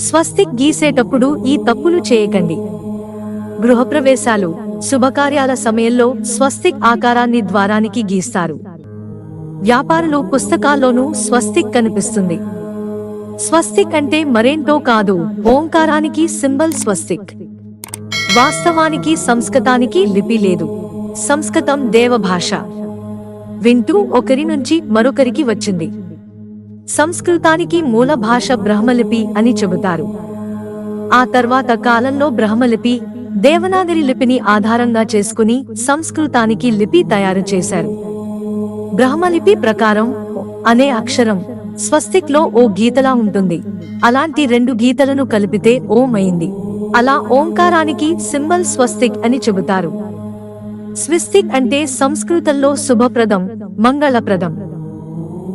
స్వస్తిక్ గీసేటప్పుడు ఈ తప్పులు చేయకండి. గృహప్రవేశాలు శుభకార్యాల సమయంలో స్వస్తిక్ ఆకారాన్ని ద్వారానికి గీస్తారు. వ్యాపారులు పుస్తకాల్లోనూ స్వస్తిక్ కనిపిస్తుంది. స్వస్తిక్ అంటే మరేంటో కాదు ఓంకారానికి సింబల్ స్వస్తిక్. వాస్తవానికి సంస్కృతానికి లిపి లేదు. సంస్కృతం దేవభాష. వింటూ ఒకరి నుంచి మరొకరికి వచ్చింది. సంస్కృతానికి మూల భాష బ్రహ్మలిపి అని చెబుతారు. ఆ తర్వాత కాలంలో బ్రహ్మలిపి దేవనాగరి లిపిని ఆధారంగా చేసుకుని సంస్కృతానికి లిపి తయారు చేశారు. బ్రహ్మలిపి ప్రకారం అనే అక్షరం స్వస్తిక్లో ఓ గీతలా ఉంటుంది. అలాంటి రెండు గీతలను కలిపితే ఓం అయింది. అలా ఓంకారానికి సింబల్ స్వస్తిక్ అని చెబుతారు. స్విస్తిక్ అంటే సంస్కృతంలో శుభప్రదం మంగళప్రదం.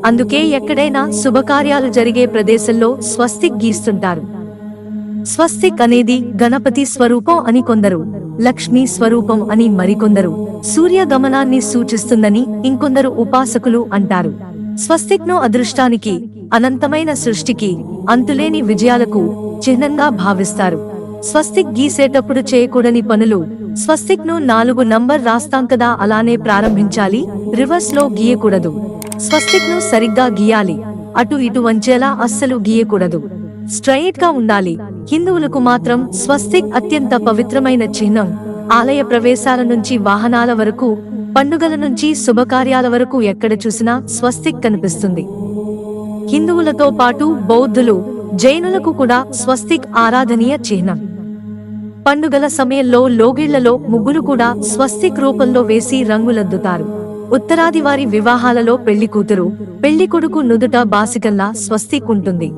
అందుకే ఎక్కడైనా శుభకార్యాలు జరిగే ప్రదేశంలో స్వస్తిక్ గీస్తుంటారు. స్వస్తిక్ అనేది గణపతి స్వరూపం అని కొందరు లక్ష్మీ స్వరూపం అని మరికొందరు సూర్య గమనాన్ని సూచిస్తుందని ఇంకొందరు ఉపాసకులు అంటారు. స్వస్తిక్ను అదృష్టానికి అనంతమైన సృష్టికి అంతులేని విజయాలకు చిహ్నంగా భావిస్తారు. స్వస్తిక్ గీసేటప్పుడు చేయకూడని పనులు స్వస్తిక్ను నాలుగు నంబర్ రాస్తాం కదా అలానే ప్రారంభించాలి రివర్స్లో గీయకూడదు. స్వస్తిక్ను సరిగ్గా గీయాలి అటు ఇటు వంచేలా అస్సలు గీయకూడదు. స్ట్రైట్గా ఉండాలి హిందువులకు మాత్రం స్వస్తిక్ అత్యంత పవిత్రమైన చిహ్నం. ఆలయ ప్రవేశాల నుంచి వాహనాల వరకు పండుగల నుంచి శుభకార్యాల వరకు ఎక్కడ చూసినా స్వస్తిక్ కనిపిస్తుంది. హిందువులతో పాటు బౌద్ధులు జైనులకు కూడా స్వస్తిక్ ఆరాధనీయ చిహ్నం. పండుగల సమయంలో లోగిళ్ళలో ముగ్గులు కూడా స్వస్తిక్ రూపంలో వేసి రంగులద్దుతారు. ఉత్తరాది వారి వివాహాలలో పెళ్ళి కూతురు పెళ్ళి కొడుకు నుదుట బాసికల్లా స్వస్తిక్ ఉంటుంది.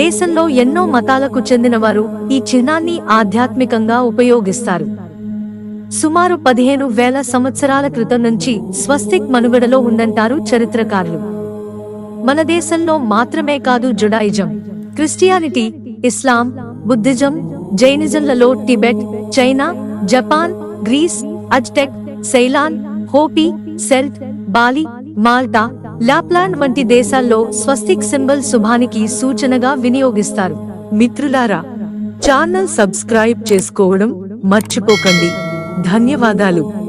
దేశంలో ఎన్నో మతాలకు చెందినవారు ఈ చిహ్నాన్ని ఆధ్యాత్మికంగా ఉపయోగిస్తారు. సుమారు పదిహేను వేల సంవత్సరాల క్రితం నుంచి స్వస్తిక్ మనుగడలో ఉందంటారు చరిత్రకారులు. మన దేశంలో మాత్రమే కాదు Judaism Christianity Islam Buddhism జైనిజంలలో Tibet China Japan Greece Aztec Ceylon Hopi Celt Bali Malta Lapland వంటి దేశాల్లో స్వస్తిక్ సింబల్ శుభానికి సూచనగా వినియోగిస్తారు. మిత్రులారా ఛానల్ సబ్స్క్రైబ్ చేసుకోవడం మర్చిపోకండి. ధన్యవాదాలు.